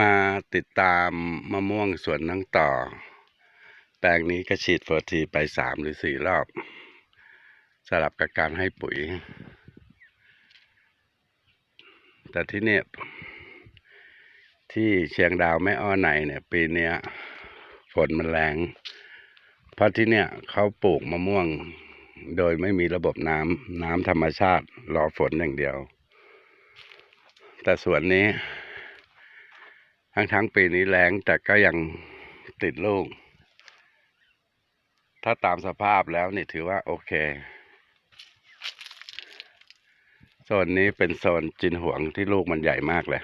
มาติดตามมะม่วงสวนนังต่อ แปลงนี้ก็ฉีดโฟร์ทีไปสามหรือสี่รอบ สลับกับการให้ปุ๋ย แต่ที่เนี่ย ที่เชียงดาวแม่อ้อในเนี่ย ปีเนี้ยฝนมันแรงเพราะที่เนี่ยเขาปลูกมะม่วงโดยไม่มีระบบน้ำน้ำธรรมชาติ รอฝนอย่างเดียว แต่สวนนี้ ทั้งทั้งปีนี้แรงแต่ก็ยังติดลูก ถ้าตามสภาพแล้วนี่ถือว่าโอเค โซนนี้เป็นโซนจินหวงที่ลูกมันใหญ่มากเลย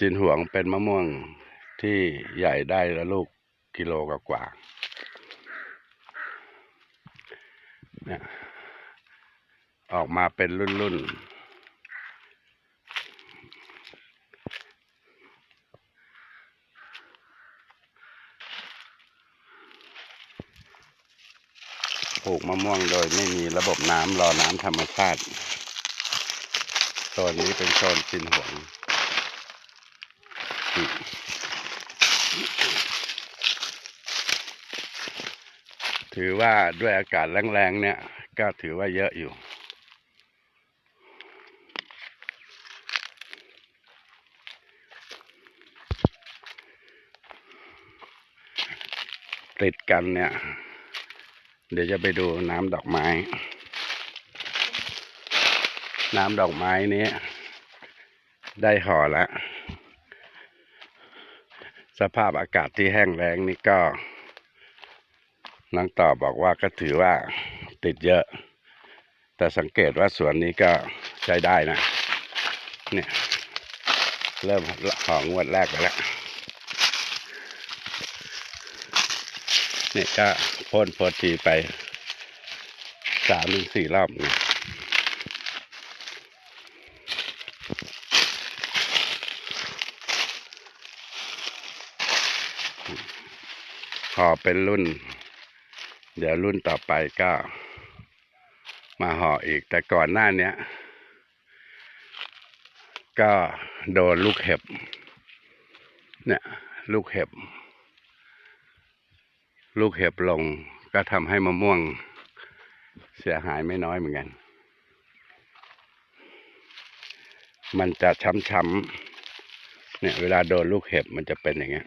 จินหวงเป็นมะม่วงที่ใหญ่ได้ล้วลูกกิโลกว่าๆเนี่ยออกมาเป็นรุ่นๆ ปลูกมะม่วงโดยไม่มีระบบน้ำรอน้ำธรรมชาติโซนนี้เป็นโซนจินหวงถือว่าด้วยอากาศแรงๆเนี่ย ก็ถือว่าเยอะอยู่ติดกันเนี่ย เดี๋ยวจะไปดูน้ำดอกไม้ น้ำดอกไม้นี้ ได้ห่อแล้ว สภาพอากาศที่แห้งแล้งนี่ก็น้องต่อบอกว่าก็ถือว่าติดเยอะ แต่สังเกตว่าสวนนี้ก็ใช้ได้นะ เนี่ย เริ่มห่องวดแรกไปแล้ว เนี่ยก็พ่นโพอทีไปสามถึงสี่รอบเนี่ยพอเป็นรุ่น เดี๋ยวรุ่นต่อไปก็ มาห่ออีกแต่ก่อนหน้าเนี้ย ก็โดนลูกเห็บ เนี่ย ลูกเห็บ ลูกเห็บลงก็ทำให้มะม่วงเสียหายไม่น้อยเหมือนกัน มันจะช้ำๆเนี่ยเวลาโดนลูกเห็บมันจะเป็นอย่างเงี้ย